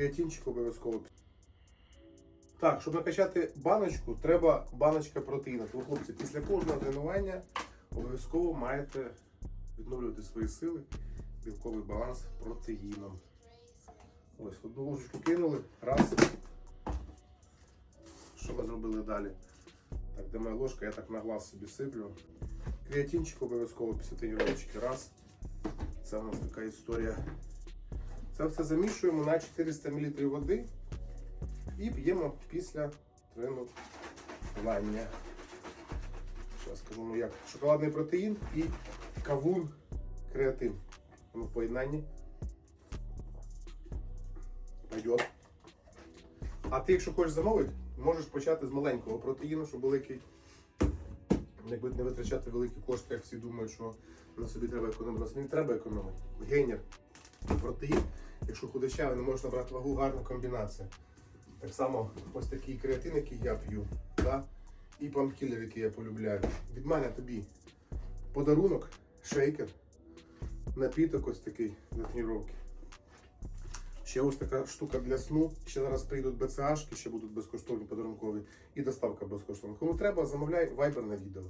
Креатинчик обов'язково. Так, щоб накачати баночку, треба баночка протеїну. Тому, хлопці, після кожного тренування обов'язково маєте відновлювати свої сили, білковий баланс протеїном. Ось одну ложечку кинули, раз. Що ми зробили далі? Так, де моя ложка, я так на глаз собі сиплю. Креатинчик обов'язково після тренування. Раз. Це у нас така історія. Це все замішуємо на 400 мл води і п'ємо після тренування. Зараз скажу, ну як шоколадний протеїн і кавун креатин. В поєднанні. Пойдет. А ти, якщо хочеш замовити, можеш почати з маленького протеїну, щоб великий. Якби не витрачати великі кошти, як всі думають, що на собі треба економити. На собі не треба економити. Гейнер, протеїн. Якщо худощавий, не можеш набрати вагу, гарна комбінація. Так само ось такий креатин, який я п'ю, да? і панкілер, який я полюбляю. Від мене тобі подарунок, шейкер, напіток ось такий для тренування. Ще ось така штука для сну. Ще зараз прийдуть БЦАшки, ще будуть безкоштовні подарункові і доставка безкоштовна. Кому треба, замовляй вайбер на відео.